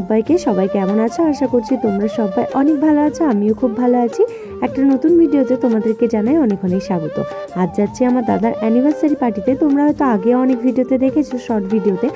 সবাইকে, সবাই কেমন আছো? আশা করছি তোমরা সবাই অনেক ভালো আছো, আমিও খুব ভালো আছি। একটা নতুন ভিডিওতে তোমাদেরকে জানাই অনেক অনেক স্বাগত। আজ যাচ্ছি আমার দাদার অ্যানিভার্সারি পার্টিতে তোমরা হয়তো আগে অনেক ভিডিওতে দেখেছ শর্ট ভিডিওতে।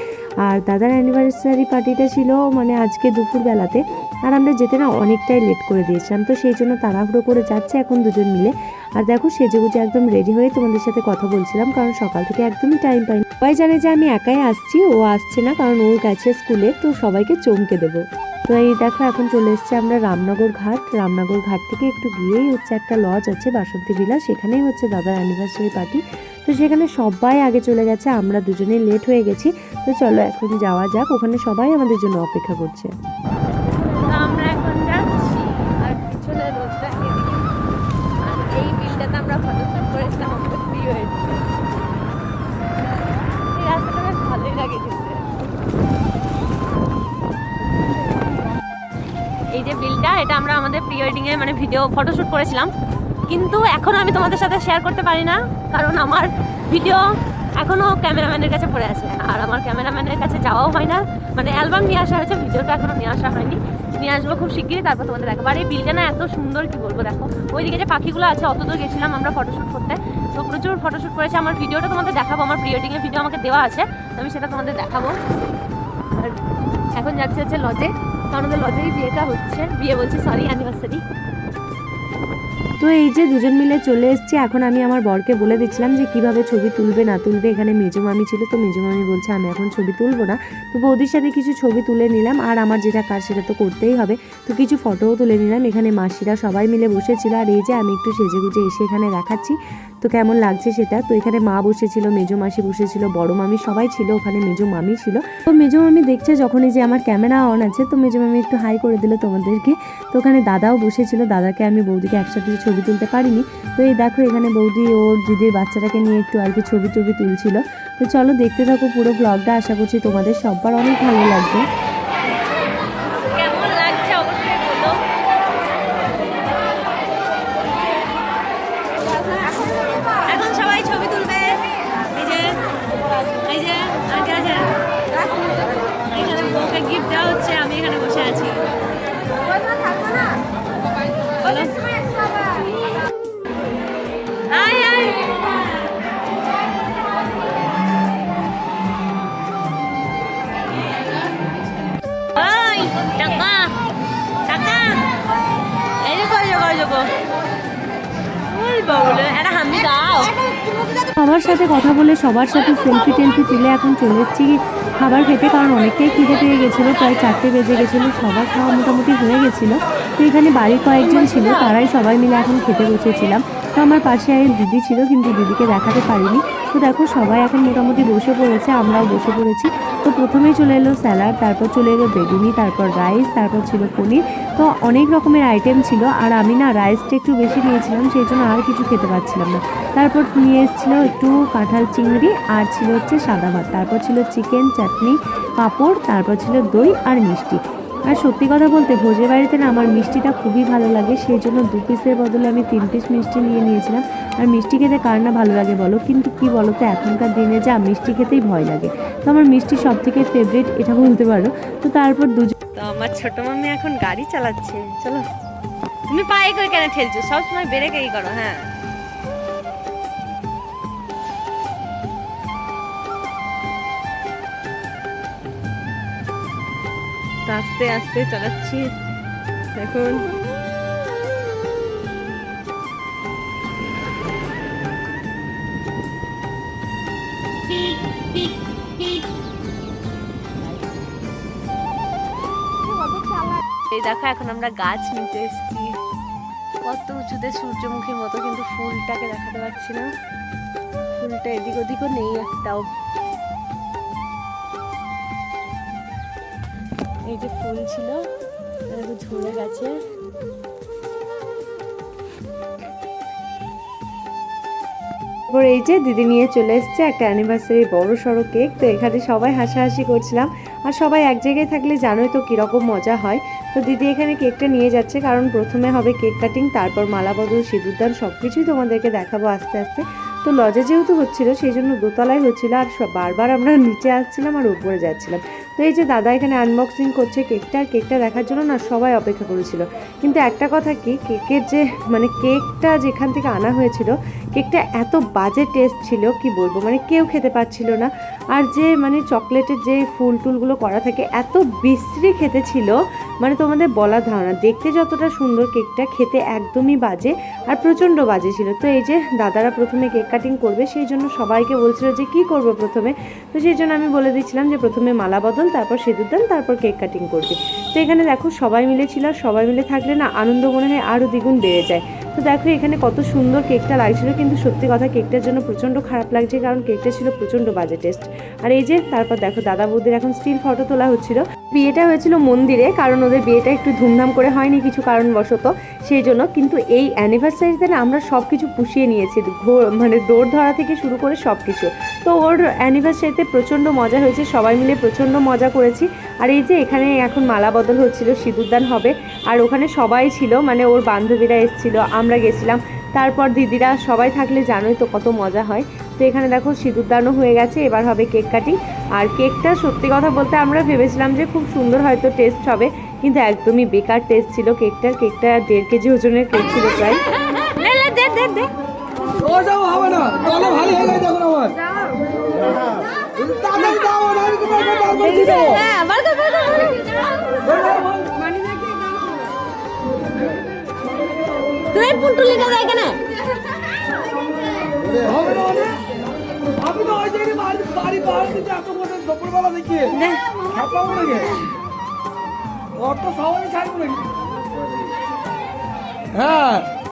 আর দাদার অ্যানিভার্সারি পার্টিটা ছিল মানে আজকে দুপুরবেলাতে। আর আমরা যেতে না অনেকটাই লেট করে দিয়েছিলাম। তো সেই জন্য তাড়াহুড়ো করে যাচ্ছে এখন দুজন মিলে। আর দেখো সেজেগুজে একদম রেডি হয়ে তোমাদের সাথে কথা বলছিলাম, কারণ সকাল থেকে একদমই টাইম পাইনি। সবাই জানে যে আমি একাই আসছি, ও আসছে না, কারণ ওর কাছে স্কুলে তো সবাইকে চমকে দেবো। তো এই দেখো, এখন চলে এসছে আমরা রামনগর ঘাট। রামনগর ঘাট থেকে একটু গিয়েই হচ্ছে একটা লজ আছে, বাসন্তী ভিলা সেখানেই হচ্ছে দাদার অ্যানিভার্সারি পার্টি তো সেখানে সবাই আগে চলে গেছে, আমরা দুজনেই লেট হয়ে গেছি। তো চলো এখন যাওয়া যাক, ওখানে সবাই আমাদের জন্য অপেক্ষা করছে। এই যে বিলটা, এটা আমরা আমাদের প্রি ওয়েডিংয়ে মানে ভিডিও ফটোশ্যুট করেছিলাম। কিন্তু এখনও আমি তোমাদের সাথে শেয়ার করতে পারি না, কারণ আমার ভিডিও এখনও ক্যামেরাম্যানের কাছে পড়ে আছে। আর আমার ক্যামেরাম্যানের কাছে যাওয়াও হয় না। মানে অ্যালবাম নিয়ে আসা হয়েছে ভিডিওটা এখনও নিয়ে আসা হয়নি। নিয়ে আসব খুব শিগগিরই, তারপর তোমাদের দেখাবো। আর এই বিলটা না এত সুন্দর, কি বলব দেখো। ওইদিকে যে পাখিগুলো আছে, অত দূর গেছিলাম আমরা ফটোশ্যুট করতে। তো প্রচুর ফটোশ্যুট করেছে। আমার ভিডিওটা তোমাদের দেখাবো। আমার প্রি ওয়েডিংয়ের ভিডিও আমাকে দেওয়া আছে। আমি সেটা তোমাদের দেখাবো। আর এখন যাচ্ছে হচ্ছে লজে ওদের লজেই বিয়েটা হচ্ছে। বিয়ে বলছি সরি অ্যানিভার্সারি তো এই যে দুজন মিলে চলে এসেছি এখন আমি আমার বরকে বলে দিচ্ছিলাম যে কীভাবে ছবি তুলবে, না তুলবে। এখানে মেজো মামি ছিল তো মেজো মামি বলছে, আমি এখন ছবি তুলবো না। তো বৌদির সাথে কিছু ছবি তুলে নিলাম, আর আমার যেটা কাজ সেটা তো করতেই হবে। তো কিছু ফটোও তুলে নিলাম, এখানে মাসিরা সবাই মিলে বসেছিল। আর এই যে আমি একটু সেজে গুজে এসে এখানে দেখাচ্ছি, তো কেমন লাগছে সেটা? তো এখানে মা বসেছিল, মেজো মাসি বসেছিল, বড় মামি সবাই ছিল, ওখানে মেজো মামি ছিল। তো মেজো মামি দেখছে যখনই যে আমার ক্যামেরা অন আছে, তো মেজো মামি একটু হাই করে দিল তোমাদেরকে। তো ওখানে দাদাও বসেছিল, দাদাকে আমি বৌদিকে একসাথে ছবি তুলতে পারিনি। তো এই দেখো এখানে বৌদি ওর দিদির বাচ্চাটাকে নিয়ে একটু আর কি ছবি টবি তুলছিল। তো চলো দেখতে থাকো পুরো ব্লগটা আশা করছি তোমাদের সবার অনেক ভালো লাগবে। কেমন লাগছে এখন সবাই ছবি তুলবে। এই যে এই যে আগে আছে এখানে বউকে গিফট দেওয়া হচ্ছে আমি এখানে বসে আছি। সবার সাথে কথা বলে সবার সাথে সেলফি টেলফি তুলে এখন চলে এসেছি খাবার খেতে, কারণ অনেকটাই খিদে পেয়ে গেছিল, প্রায় চারটে বেজে গেছিল, সবার খাওয়া মোটামুটি হয়ে গেছিল। তো এখানে বাড়ির কয়েকজন ছিল, তারাই সবাই মিলে এখন খেতে বসেছিলাম। তো আমার পাশে এক দিদি ছিল, কিন্তু দিদিকে দেখাতে পারিনি। তো দেখো, সবাই এখন মোটামুটি বসে পড়েছে, আমরাও বসে পড়েছি। তো প্রথমেই চলে এলো স্যালাড, তারপর চলে এলো বেগুনি, তারপর রাইস, তারপর ছিল পনির। তো অনেক রকমের আইটেম ছিল, আর আমি না রাইসটা একটু বেশি নিয়েছিলাম, সেই জন্য আর কিছু খেতে পারছিলাম না। তারপর নিয়ে এসেছিল একটু কাঁঠাল চিংড়ি, আর ছিল হচ্ছে সাদা ভাত। তারপর ছিল চিকেন চাটনি, পাঁপড়, তারপর ছিল দই আর মিষ্টি। আর সত্যি কথা বলতে ভোজের বাড়িতে না আমার মিষ্টিটা খুবই ভালো লাগে, সেই জন্য দু পিসের বদলে আমি তিন পিস মিষ্টি নিয়ে নিয়েছিলাম। আর মিষ্টি খেতে কার না ভালো লাগে বলো? কিন্তু কি বলো তো এখনকার দিনে যা মিষ্টি খেতেই ভয় লাগে। তো আমার মিষ্টি সব থেকে ফেভারিট এটা বলতে পারো। তো তারপর দুজন তো আমার ছোট মাম্মি এখন গাড়ি চালাচ্ছে, চলো। তুমি পায়ে করে কেন ঠেলছো? সবসময় বেড়ে গেই করো হ্যাঁ। আস্তে আস্তে চালাচ্ছি। এখন এই দেখো, এখন আমরা গাছ নিতে এসেছি। কত উঁচুতে সূর্যমুখীর মতো, কিন্তু ফুলটাকে দেখাতে পারছি না। ফুলটা এদিক ওদিকও নেই একটাও। এই যে ফুল ছিল ঝরে গেছে। তারপর এই যে দিদি নিয়ে চলে এসেছে একটা অ্যানিভার্সারি বড় সড়ো কেক তো এখানে সবাই হাসাহাসি করছিলাম। আর সবাই এক জায়গায় থাকলে জানোই তো কীরকম মজা হয়। তো দিদি এখানে কেকটা নিয়ে যাচ্ছে, কারণ প্রথমে হবে কেক কাটিং তারপর মালা বদল সিঁদুরদান সব কিছুই তোমাদেরকে দেখাবো আস্তে আস্তে। তো লজে যেহেতু হচ্ছিল, সেই জন্য দোতলায় হচ্ছিল, আর বারবার আমরা নিচে আসছিলাম আর উপরে যাচ্ছিলাম। তো এই যে দাদা এখানে আনবক্সিং করছে কেকটা আর কেকটা দেখার জন্য না সবাই অপেক্ষা করেছিল। কিন্তু একটা কথা কি কেকের যে মানে কেকটা যেখান থেকে আনা হয়েছিল কেকটা এত বাজে টেস্ট ছিল, কি বলব? মানে কেউ খেতে পারছিল না। আর যে মানে চকলেটের যে ফুল টুলগুলো করা থাকে, এত বিশ্রী খেতে ছিল মানে তোমাদের বলার ধারণা। দেখতে যতটা সুন্দর কেকটা, খেতে একদমই বাজে আর প্রচণ্ড বাজে ছিল। তো এই যে, দাদারা প্রথমে কেক কাটিং করবে, সেই জন্য সবাইকে বলছিল যে, কি করব প্রথমে? তো সেই জন্য আমি বলে দিচ্ছিলাম যে, প্রথমে মালা বদল, তারপর সিঁদুর দান, তারপর কেক কাটিং করবে। তো এখানে দেখো, সবাই মিলে ছিল সবাই মিলে থাকলে না আনন্দ মনে হয় আরও দ্বিগুণ বেড়ে যায়। তো দেখো, এখানে কত সুন্দর কেকটা লাগছিল। কিন্তু সত্যি কথা, কেকটার জন্য প্রচণ্ড খারাপ লাগছে, কারণ কেকটা ছিল প্রচণ্ড বাজে টেস্ট আর এই যে, তারপর দেখো দাদা বৌদির এখন স্টিল ফটো তোলা হচ্ছিল। বিয়েটা হয়েছিল মন্দিরে, কারণ ওদের বিয়েটা একটু ধুমধাম করে হয়নি কিছু কারণবশত, সেই জন্য। কিন্তু এই অ্যানিভার্সারিতে না আমরা সব কিছু পুষিয়ে নিয়েছি মানে দৌড় ধরা থেকে শুরু করে সব কিছু তো ওর অ্যানিভার্সারিতে প্রচণ্ড মজা হয়েছে, সবাই মিলে প্রচণ্ড মজা করেছি। আর এই যে, এখানে এখন মালা বদল হচ্ছিল, সিঁদুরদান হবে। আর ওখানে সবাই ছিল মানে ওর বান্ধবীরা এসেছিল আমরা গেছিলাম। তারপর দিদিরা সবাই থাকলে জানোই তো কত মজা হয়। তো এখানে দেখো সিঁদুরদানও হয়ে গেছে এবার হবে কেক কাটিং। আর কেকটা সত্যি কথা বলতে আমরা ভেবেছিলাম যে খুব সুন্দর হয়তো টেস্ট হবে কিন্তু একদমই বেকার টেস্ট ছিল কেকটার। কেকটা দেড় কেজি ওজনের কেক ছিল প্রায়। হবে না। তুই পুন্টুলিকা যায় কেন মানে? আমি তো ওই জায়গায় বাড়ি বাড়ি পাহাড় দিতে এত বছর দুপুরবেলা দেখিয়ে খাপাবো নাকি অত সবাই ছাড়বো নাকি হ্যাঁ